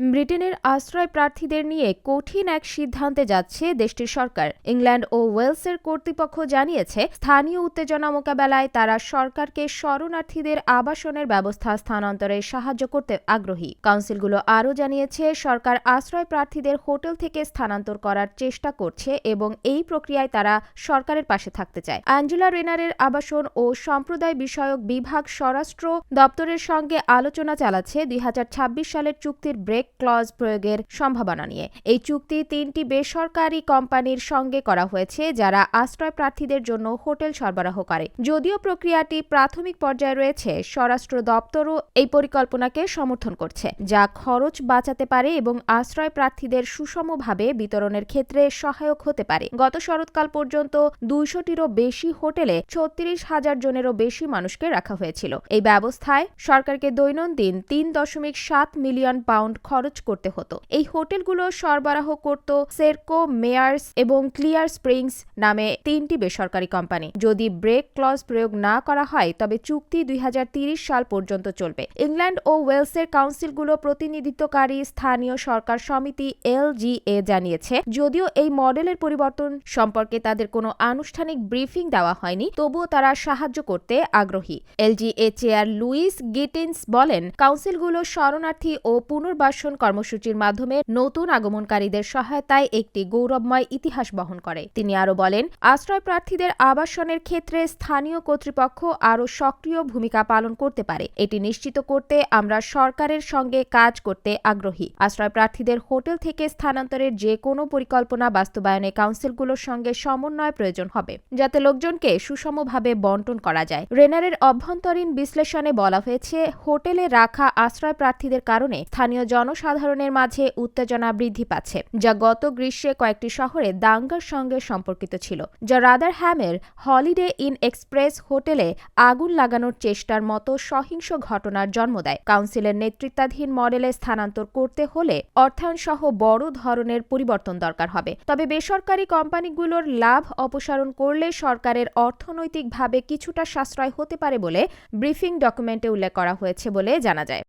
ব্রিটেনের আশ্রয় প্রার্থীদের নিয়ে কঠিন এক সিদ্ধান্তে যাচ্ছে দেশটির সরকার। ইংল্যান্ড ও ওয়েলসের কর্তৃপক্ষ জানিয়েছে, স্থানীয় উত্তেজনা মোকাবেলায় তারা সরকারকে শরণার্থীদের আবাসনের ব্যবস্থা স্থানান্তরে সাহায্য করতে আগ্রহী। কাউন্সিলগুলো আরও জানিয়েছে, সরকার আশ্রয় প্রার্থীদের হোটেল থেকে স্থানান্তর করার চেষ্টা করছে এবং এই প্রক্রিয়ায় তারা সরকারের পাশে থাকতে চায়। অ্যাঞ্জেলা রেনারের আবাসন ও সম্প্রদায় বিষয়ক বিভাগ স্বরাষ্ট্র দপ্তরের সঙ্গে আলোচনা চালাচ্ছে দুই হাজার ছাব্বিশ সালের চুক্তির ব্রেক ক্লজ প্রয়োগের সম্ভাবনা নিয়ে। এই চুক্তি তিনটি বেসরকারি কোম্পানির সঙ্গে করা হয়েছে, যারা আশ্রয় প্রার্থীদের জন্য হোটেল সরবরাহ করে। যদিও প্রক্রিয়াটি প্রাথমিক পর্যায়ে রয়েছে, স্বরাষ্ট্র দপ্তরও এই পরিকল্পনাকে সমর্থন করছে, যা খরচ বাঁচাতে পারে এবং আশ্রয় প্রার্থীদের সুষমভাবে বিতরণের ক্ষেত্রে সহায়ক হতে পারে। গত শরৎকাল পর্যন্ত দুইশোটিরও বেশি হোটেলে ছত্রিশ হাজার জনেরও বেশি মানুষকে রাখা হয়েছিল। এই ব্যবস্থায় সরকারকে দৈনন্দিন তিন দশমিক সাত মিলিয়ন পাউন্ড খরচ করতে হতো। এই হোটেলগুলো সরবরাহ করত সেরকো, মেয়ার্স এবং ক্লিয়ার স্প্রিংস নামে তিনটি বেসরকারি কোম্পানি। যদি ব্রেক ক্লজ প্রয়োগ না করা হয়, তবে চুক্তি দুই সাল পর্যন্ত চলবে। ইংল্যান্ড ও ওয়েলসের কাউন্সিলগুলো প্রতিনিধিত্বকারী স্থানীয় সরকার সমিতি এলজিএ জানিয়েছে, যদিও এই মডেলের পরিবর্তন সম্পর্কে তাদের কোনো আনুষ্ঠানিক ব্রিফিং দেওয়া হয়নি, তবুও তারা সাহায্য করতে আগ্রহী। এলজিএ চেয়ার লুইস গিটিন্স বলেন, কাউন্সিলগুলো শরণার্থী ও পুনর্বাসন কর্মসূচির মাধ্যমে নতুন আগমনকারীদের সহায়তায় একটি গৌরবময় ইতিহাস বহন করে। তিনি আরও বলেন আশ্রয় প্রার্থীদের আবাসনের ক্ষেত্রে স্থানীয় কর্তৃপক্ষ আরও সক্রিয় ভূমিকা পালন করতে পারে। এটি নিশ্চিত করতে আমরা সরকারের সঙ্গে কাজ করতে আগ্রহী। আশ্রয় প্রার্থীদের হোটেল থেকে স্থানান্তরের যে কোনো পরিকল্পনা বাস্তবায়নে কাউন্সিলগুলোর সঙ্গে সমন্বয় প্রয়োজন হবে, যাতে লোকজনকে সুষমভাবে বন্টন করা যায়। রেনারের অভ্যন্তরীণ বিশ্লেষণে বলা হয়েছে, হোটেলে রাখা আশ্রয় প্রার্থীদের কারণে স্থানীয় জনসাধারণের মাঝে উত্তেজনা বৃদ্ধি পাচ্ছে, যা গত গ্রীষ্মে কয়েকটি শহরে দাঙ্গার সঙ্গে সম্পর্কিত ছিল, যা রাদার হ্যামের হলিডে ইন এক্সপ্রেস হোটেলে আগুন লাগানোর চেষ্টার মতো সহিংস ঘটনার জন্ম দেয়। কাউন্সিলের নেতৃত্বাধীন মডেলে স্থানান্তর করতে হলে অর্থায়ন সহ বড় ধরনের পরিবর্তন দরকার হবে। তবে বেসরকারি কোম্পানিগুলোর লাভ অপসারণ করলে সরকারের অর্থনৈতিকভাবে কিছুটা সাশ্রয় হতে পারে বলে ব্রিফিং ডকুমেন্টে উল্লেখ করা হয়েছে বলে জানা যায়।